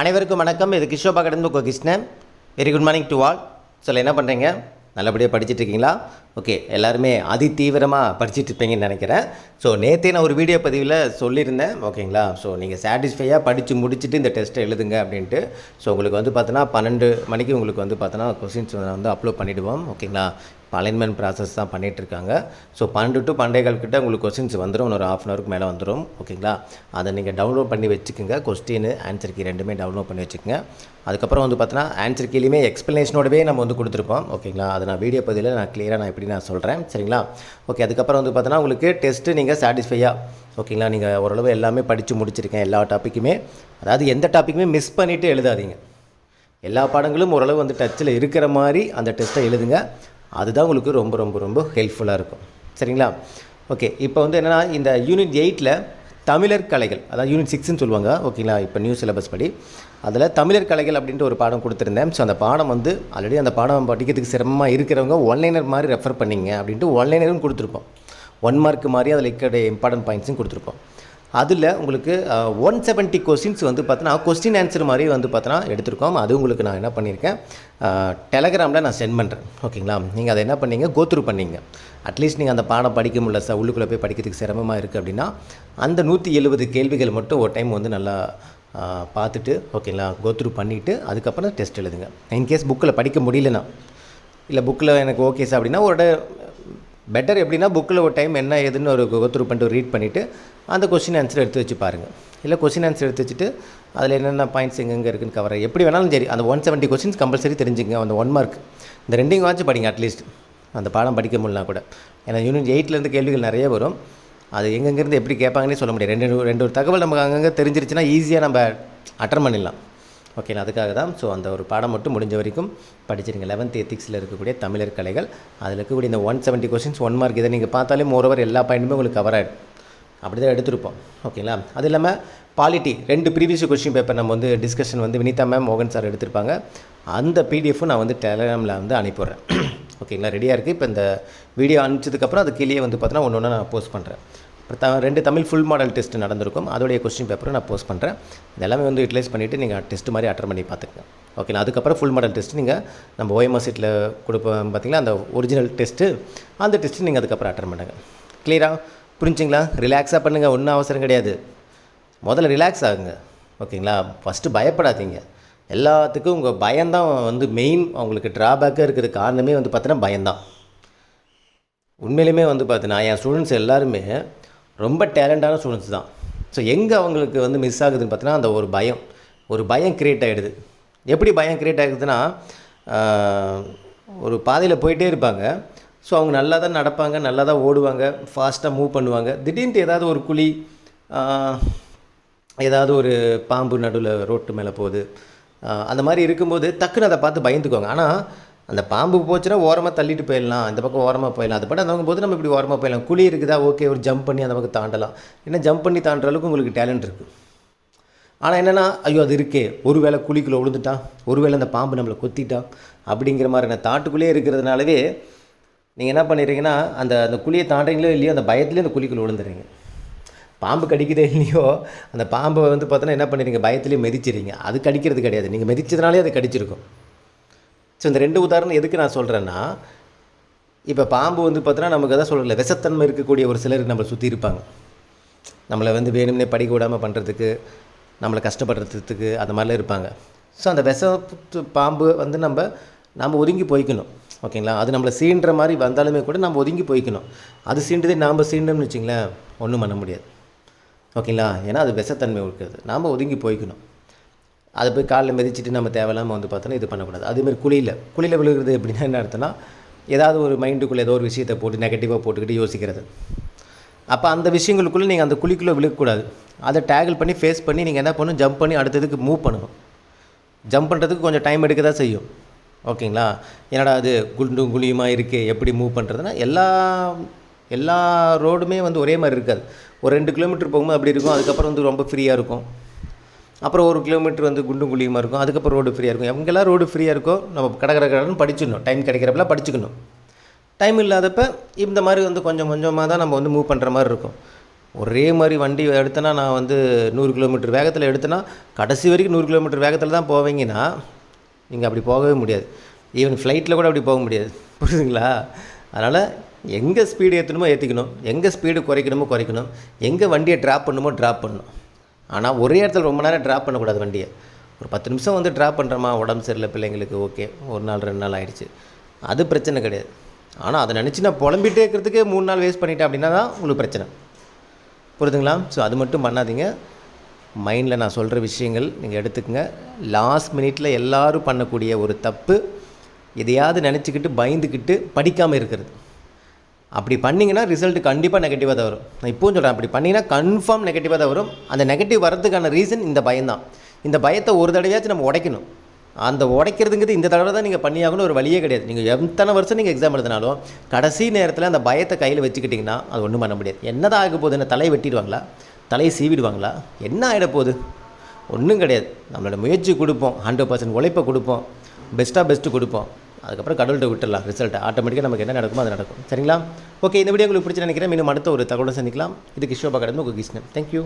அனைவருக்கும் வணக்கம். இது கிஷோபா கடந்து Krishnan. Very good morning to all சொல்ல என்ன பண்ணுறீங்க நல்லபடியாக படிச்சிட்டு இருக்கீங்களா? ஓகே எல்லாருமே அதி தீவிரமாக படிச்சிட்டு இருப்பீங்கன்னு நினைக்கிறேன். ஸோ நேற்றே நான் ஒரு வீடியோ பதிவில் சொல்லியிருந்தேன் ஓகேங்களா? ஸோ நீங்கள் சாட்டிஸ்ஃபையாக படித்து முடிச்சுட்டு இந்த டெஸ்ட்டை எழுதுங்க அப்படின்ட்டு. ஸோ உங்களுக்கு வந்து பார்த்தோன்னா பன்னெண்டு மணிக்கு உங்களுக்கு வந்து பார்த்தோன்னா கொஸ்டின்ஸ் வந்து அப்லோட் பண்ணிவிடுவோம் ஓகேங்களா? அலைன்மெண்ட் ப்ராசஸ் தான் பண்ணிகிட்டு இருக்காங்க. ஸோ பன்னெண்டு டு பன்னெண்டே கிட்ட உங்களுக்கு கொஸ்டின்ஸ் வந்துடும் ஒரு ஆஃப் அன் ஹவருக்கு மேலே வந்துடும் ஓகேங்களா? அதை நீங்கள் டவுன்லோட் பண்ணி வச்சுக்கோங்க கொஸ்டின் ஆன்சர் கீ ரெண்டுமே டவுன்லோட் பண்ணி வச்சுக்கோங்க. அதுக்கப்புறம் வந்து பார்த்தோன்னா ஆன்சர் கீழேயுமே எக்ஸ்ப்ளனேஷனோடவே நம்ம வந்து கொடுத்துருப்போம் ஓகேங்களா? அதை நான் வீடியோ பதிவில் நான் கிளியராக நான் எப்படி நான் சொல்கிறேன் சரிங்களா? ஓகே அதுக்கப்புறம் வந்து பார்த்தோன்னா உங்களுக்கு டெஸ்ட்டு நீங்கள் சாட்டிஸ்ஃபையாக ஓகேங்களா நீங்கள் ஓரளவு எல்லாமே படித்து முடிச்சிருக்கேன் எல்லா டாப்பிக்குமே அதாவது எந்த டாப்பிக்குமே மிஸ் பண்ணிவிட்டு எழுதாதீங்க. எல்லா பாடங்களும் ஓரளவு வந்து டச்சில் இருக்கிற மாதிரி அந்த டெஸ்ட்டை எழுதுங்க. அதுதான் உங்களுக்கு ரொம்ப ரொம்ப ரொம்ப ஹெல்ப்ஃபுல்லாக இருக்கும். சரிங்களா? ஓகே இப்போ வந்து என்னென்னா இந்த யூனிட் எயிட்டில் தமிழர் கலைகள் அதாவது யூனிட் சிக்ஸ்னு சொல்லுவாங்க ஓகேங்களா இப்போ நியூ சிலபஸ் படி. அதில் தமிழர் கலைகள் அப்படின்ட்டு ஒரு பாடம் கொடுத்துருந்தேன். ஸோ அந்த பாடம் வந்து ஆல்ரெடி அந்த பாடம் படிக்கிறதுக்கு சிரமமாக இருக்கிறவங்க ஒன்லைனர் மாதிரி ரெஃபர் பண்ணிங்க அப்படின்ட்டு ஒன்லைனரும் கொடுத்துருப்போம். ஒன் மார்க் மாதிரி அதில் இருக்கிற இம்பார்ட்டன்ட் பாயிண்ட்ஸும் கொடுத்துருப்போம். அதில் உங்களுக்கு ஒன் செவன்ட்டி கொஸ்டின்ஸ் வந்து பார்த்தோன்னா கொஸ்டின் ஆன்சர் மாதிரி வந்து பார்த்தோன்னா எடுத்திருக்கோம். அது உங்களுக்கு நான் என்ன பண்ணியிருக்கேன் டெலகிராமில் நான் சென்ட் பண்ணுறேன் ஓகேங்களா? நீங்கள் அதை என்ன பண்ணீங்க கோத்ரூ பண்ணீங்க. அட்லீஸ்ட் நீங்கள் அந்த பாடம் படிக்க முடியல சார் உள்ளுக்குள்ளே போய் படிக்கிறதுக்கு சிரமமாக இருக்குது அப்படின்னா அந்த நூற்றி எழுபது கேள்விகள் மட்டும் ஒரு டைம் வந்து நல்லா பார்த்துட்டு ஓகேங்களா கோத்ரூ பண்ணிவிட்டு அதுக்கப்புறம் டெஸ்ட் எழுதுங்க. இன்கேஸ் புக்கில் படிக்க முடியலனா இல்லை புக்கில் எனக்கு ஓகே சார் அப்படின்னா ஒரு பெட்டர் எப்படின்னா புக்கில் ஒரு டைம் என்ன ஏதுன்னு ஒரு கோத்ரூ பண்ணிட்டு ரீட் பண்ணிவிட்டு அந்த கொஸ்டின் ஆன்சர் எடுத்து வச்சு பாருங்கள் இல்லை கொஸ்டின் ஆன்சர் எடுத்து வச்சுட்டு அதில் என்னென்ன பாயிண்ட்ஸ் எங்கெங்கே இருக்குன்னு கவர் எப்படி வேணாலும் சரி அந்த ஒன் செவன்ட்டி கொஸ்டின்ஸ் கம்பல்சரி தெரிஞ்சுங்க அந்த ஒன் மார்க் இந்த ரெண்டையும் வாச்சு படிங்க அட்லீஸ்ட் அந்த பாடம் படிக்க முடியலாம் கூட. ஏன்னா யூனிட் எயிட்லேருந்து கேள்விகள் நிறைய வரும். அது எங்கெங்கேருந்து எப்படி கேட்பாங்கன்னே சொல்ல முடியாது. ரெண்டு ரெண்டு ஒரு தகவல் நமக்கு அங்கங்கே தெரிஞ்சிருச்சுன்னா ஈஸியாக நம்ம அட்டன் பண்ணிடலாம். ஓகேங்களா அதுக்காக தான். ஸோ அந்த ஒரு பாடம் மட்டும் முடிஞ்ச வரைக்கும் படிச்சிருங்க. லெவன்த் எத்திக்ஸில் இருக்கக்கூடிய தமிழர் கலைகள். அதில் இருக்கக்கூடிய இந்த one seventy questions one mark இதை நீங்கள் பார்த்தாலே மோரோவர் எல்லா பாயிண்ட்டுமே உங்களுக்கு கவர் ஆகிடும் அப்படி தான் எடுத்திருப்போம். ஓகேங்களா? அது இல்லாமல் பாலிட்டி ரெண்டு ப்ரீவியஸ் கொஸ்டின் பேப்பர் நம்ம வந்து டிஸ்கஷன் வந்து வினிதா மேம் மோகன் சார் எடுத்திருப்பாங்க. அந்த பிடிஎஃப்பும் நான் வந்து டெலகிராமில் வந்து அனுப்பிடுறேன் ஓகேங்களா? ரெடியாக இருக்குது இப்போ இந்த வீடியோ அனுப்பிச்சதுக்கப்புறம் அது கீழே வந்து பார்த்தோன்னா ஒன்று ஒன்று நான் போஸ்ட் பண்ணுறேன் அப்புறம் த ரெண்டு தமிழ் ஃபுல் மாடல் டெஸ்ட் நடந்திருக்கும். அதோடைய கொஸ்டின் பேப்பரும் நான் போஸ்ட் பண்ணுறேன் இதெல்லாமே வந்து யூட்டிலைஸ் பண்ணிவிட்டு நீங்கள் டெஸ்ட் மாதிரி அட்டன் பண்ணி பார்த்துக்கங்க ஓகேங்களா? அதுக்கப்புறம் ஃபுல் மாடல் டெஸ்ட் நீங்கள் நம்ம ஓஎம்ஆர் சீட்டில் கொடுப்போம் பார்த்தீங்களா அந்த ஒரிஜினல் டெஸ்ட்டு அந்த டெஸ்ட்டு நீங்கள் அதுக்கப்புறம் அட்டன் பண்ணுங்கள் கிளியராக புரிஞ்சுங்களா? ரிலாக்ஸாக பண்ணுங்கள் ஒன்றும் அவசரம் கிடையாது. முதல்ல ரிலாக்ஸ் ஆகுங்க. ஓகேங்களா? ஃபஸ்ட்டு பயப்படாதீங்க. எல்லாத்துக்கும் உங்கள் பயம்தான் வந்து மெயின் அவங்களுக்கு ட்ராபேக்காக இருக்கிற காரணமே வந்து பார்த்தீங்கன்னா பயம்தான். உண்மையிலுமே வந்து பார்த்தீங்கன்னா என் ஸ்டூடெண்ட்ஸ் எல்லாருமே ரொம்ப டேலண்டான ஸ்டூடெண்ட்ஸ் தான். ஸோ எங்கே அவங்களுக்கு வந்து மிஸ் ஆகுதுன்னு பார்த்தீங்கன்னா அந்த ஒரு பயம். ஒரு பயம் க்ரியேட் ஆகிடுது எப்படி பயம் க்ரியேட் ஆகுதுன்னா ஒரு பாதையில் போயிட்டே இருப்பாங்க. ஸோ அவங்க நல்லா தான் நடப்பாங்க நல்லா தான் ஓடுவாங்க ஃபாஸ்ட்டாக மூவ் பண்ணுவாங்க. திடீர்னு ஏதாவது ஒரு குழி ஏதாவது ஒரு பாம்பு நடுவில் ரோட்டு மேலே போகுது. அந்த மாதிரி இருக்கும்போது டக்குன்னு அதை பார்த்து பயந்துக்குவாங்க. ஆனால் அந்த பாம்பு போச்சுன்னா ஓரமாக தள்ளிட்டு போயிடலாம் இந்த பக்கம் ஓரமாக போயிடலாம். அது பட் அந்த போது நம்ம இப்படி ஓரமாக போயிடலாம். குழி இருக்குதா? ஓகே ஒரு ஜம்ப் பண்ணி அந்த பக்கம் தாண்டலாம். ஏன்னா ஜம்ப் பண்ணி தாண்டுற அளவுக்கு உங்களுக்கு டேலண்ட் இருக்குது ஆனால் என்னென்னா ஐயோ அது இருக்கே. ஒருவேளை குழிக்குள்ளே விழுந்துட்டான் ஒருவேளை அந்த பாம்பு நம்மளை கொத்திட்டான் அப்படிங்கிற மாதிரியான தாட்டுக்குள்ளேயே இருக்கிறதுனாலவே நீங்கள் என்ன பண்ணிடுறீங்கன்னா அந்த அந்த குழியை தாண்டுறீங்களோ இல்லையோ அந்த பயத்துலேயே அந்த குழிக்குள்ளே விழுந்துடுறீங்க. பாம்பு கடிக்குதே இல்லையோ அந்த பாம்பை வந்து பார்த்தோன்னா என்ன பண்ணிடுறீங்க? பயத்துலேயே மிதிச்சிடுறீங்க. அது கடிக்கிறது கிடையாது. நீங்கள் மிதிச்சதுனாலே அது கடிச்சிருக்கும். ஸோ இந்த ரெண்டு உதாரணம் எதுக்கு நான் சொல்கிறேன்னா இப்போ பாம்பு வந்து பார்த்தோன்னா நமக்கு எதாவது சொல்லலை விஷத்தன்மை இருக்கக்கூடிய ஒரு சிலர் நம்மளை சுற்றி இருப்பாங்க. நம்மளை வந்து வேணும்னே படிக்க விடாமல் பண்ணுறதுக்கு நம்மளை கஷ்டப்படுறதுக்கு அந்த மாதிரிலாம் இருப்பாங்க. ஸோ அந்த விஷ பாம்பு வந்து நம்ம நாம் ஒதுங்கி போய்க்கணும். ஓகேங்களா? அது நம்மளை சீண்டுற மாதிரி வந்தாலுமே கூட நம்ம ஒதுங்கி போய்க்கணும். அது சீண்டதே நாம் சீண்டோம்னு வச்சிங்களேன் ஒன்றும் பண்ண முடியாது. ஓகேங்களா? ஏன்னா அது விஷத்தன்மை இருக்கிறது நாம் ஒதுங்கி போய்க்கணும். அதை போய் காலில் மிதிச்சிட்டு நம்ம தேவையில்லாமல் வந்து பார்த்தோன்னா இது பண்ணக்கூடாது. அதேமாதிரி குழியில். குழியில் விழுகிறது எப்படின்னா என்ன அர்த்தம்னா ஏதாவது ஒரு மைண்டுக்குள்ளே ஏதோ ஒரு விஷயத்தை போட்டு நெகட்டிவாக போட்டுக்கிட்டு யோசிக்கிறது. அப்போ அந்த விஷயங்களுக்குள்ளே நீங்கள் அந்த குழிக்குள்ளே விழுகக்கூடாது அதை டேகிள் பண்ணி ஃபேஸ் பண்ணி நீங்கள் என்ன பண்ணணும்? ஜம்ப் பண்ணி அடுத்ததுக்கு மூவ் பண்ணணும். ஜம்ப் பண்ணுறதுக்கு கொஞ்சம் டைம் எடுக்க தான் செய்யும். ஓகேங்களா? என்னடா அது குண்டும் குழியுமாக இருக்குது எப்படி மூவ் பண்ணுறதுன்னா எல்லா எல்லா ரோடுமே வந்து ஒரே மாதிரி இருக்காது. ஒரு ரெண்டு கிலோமீட்டர் போகும்போது அப்படி இருக்கும் அதுக்கப்புறம் வந்து ரொம்ப ஃப்ரீயாக இருக்கும். அப்புறம் ஒரு கிலோமீட்டர் வந்து குண்டும் குழியுமாக இருக்கும் அதுக்கப்புறம் ரோடு ஃப்ரீயாக இருக்கும். எங்கெல்லாம் ரோடு ஃப்ரீயாக இருக்கோ நம்ம கடற்கரை கடை படிச்சிடணும். டைம் கிடைக்கிறப்பெல்லாம் படிச்சுக்கணும். டைம் இல்லாதப்ப இந்த மாதிரி வந்து கொஞ்சம் கொஞ்சமாக தான் நம்ம வந்து மூவ் பண்ணுற மாதிரி இருக்கும். ஒரே மாதிரி வண்டி எடுத்தேன்னா நான் வந்து நூறு கிலோமீட்டர் வேகத்தில் எடுத்தேன்னா கடைசி வரைக்கும் நூறு கிலோமீட்டர் வேகத்தில் தான் போவீங்கன்னா நீங்கள் அப்படி போகவே முடியாது. ஈவன் ஃப்ளைட்டில் கூட அப்படி போக முடியாது. புரியுதுங்களா? அதனால் எங்கே ஸ்பீடு ஏற்றணுமோ ஏற்றிக்கணும் எங்கே ஸ்பீடு குறைக்கணுமோ குறைக்கணும். எங்கே வண்டியை ட்ராப் பண்ணணுமோ ட்ராப் பண்ணணும். ஆனால் ஒரே இடத்துல ரொம்ப நேரம் ட்ராப் பண்ணக்கூடாது வண்டியை. ஒரு பத்து நிமிஷம் வந்து ட்ராப் பண்ணுறோமா உடம்பு சரியில்லை பிள்ளைங்களுக்கு ஓகே. ஒரு நாள் ரெண்டு நாள் ஆகிடுச்சு அது பிரச்சனை கிடையாது. ஆனால் அதை நினச்சி நான் புலம்பிகிட்டே இருக்கிறதுக்கே மூணு நாள் வேஸ்ட் பண்ணிட்டேன் அப்படின்னா தான் உங்களுக்கு பிரச்சனை. புரியுதுங்களா? ஸோ அது மட்டும் பண்ணாதீங்க. மைண்டில் நான் சொல்கிற விஷயங்கள் நீங்கள் எடுத்துக்கங்க. லாஸ்ட் மினிட்ல எல்லாரும் பண்ணக்கூடிய ஒரு தப்பு எதையாவது நினச்சிக்கிட்டு பயந்துக்கிட்டு படிக்காமல் இருக்கிறது. அப்படி பண்ணிங்கன்னா ரிசல்ட் கண்டிப்பாக நெகட்டிவாக தான் வரும். நான் இப்போவும் சொல்கிறேன் அப்படி பண்ணிங்கன்னா கன்ஃபார்ம் நெகட்டிவாக தான் வரும். அந்த நெகட்டிவ் வரதுக்கான ரீசன் இந்த பயம்தான் இந்த பயத்தை ஒரு தடவையாச்சும் நம்ம உடைக்கணும். அந்த உடைக்கிறதுங்கிறது இந்த தடவை தான் நீங்கள் பண்ணியாகணும் ஒரு வழியே கிடையாது. நீங்கள் எத்தனை வருஷம் நீங்கள் எக்ஸாம் எழுதினாலும் கடைசி நேரத்தில் அந்த பயத்தை கையில் வச்சுக்கிட்டிங்கன்னா அது ஒன்றும் பண்ண முடியாது. என்னதான் ஆக போகுது என்ன தலையை வெட்டிடுவாங்களா? தலையை சீவிடுவாங்களா? என்ன ஆகிட போகுது ஒன்றும் கிடையாது. நம்மளோட முயற்சி கொடுப்போம். ஹண்ட்ரட் பர்சன்ட் உழைப்பை கொடுப்போம். பெஸ்ட்டாக பெஸ்ட்டு கொடுப்போம். அதுக்கப்புறம் கடவுள்கிட்ட விட்டுடலாம் ரிசல்ட் ஆட்டோமேட்டிக்காக நமக்கு என்ன நடக்குமோ அது நடக்கும். சரிங்களா? ஓகே இந்த வீடியோ உங்களுக்கு பிடிச்சி நினைக்கிறேன். மீண்டும் அடுத்த ஒரு தகவலை சந்திக்கலாம். இது கிஷோபா கடந்து உங்கள் கிருஷ்ணன். தேங்க்யூ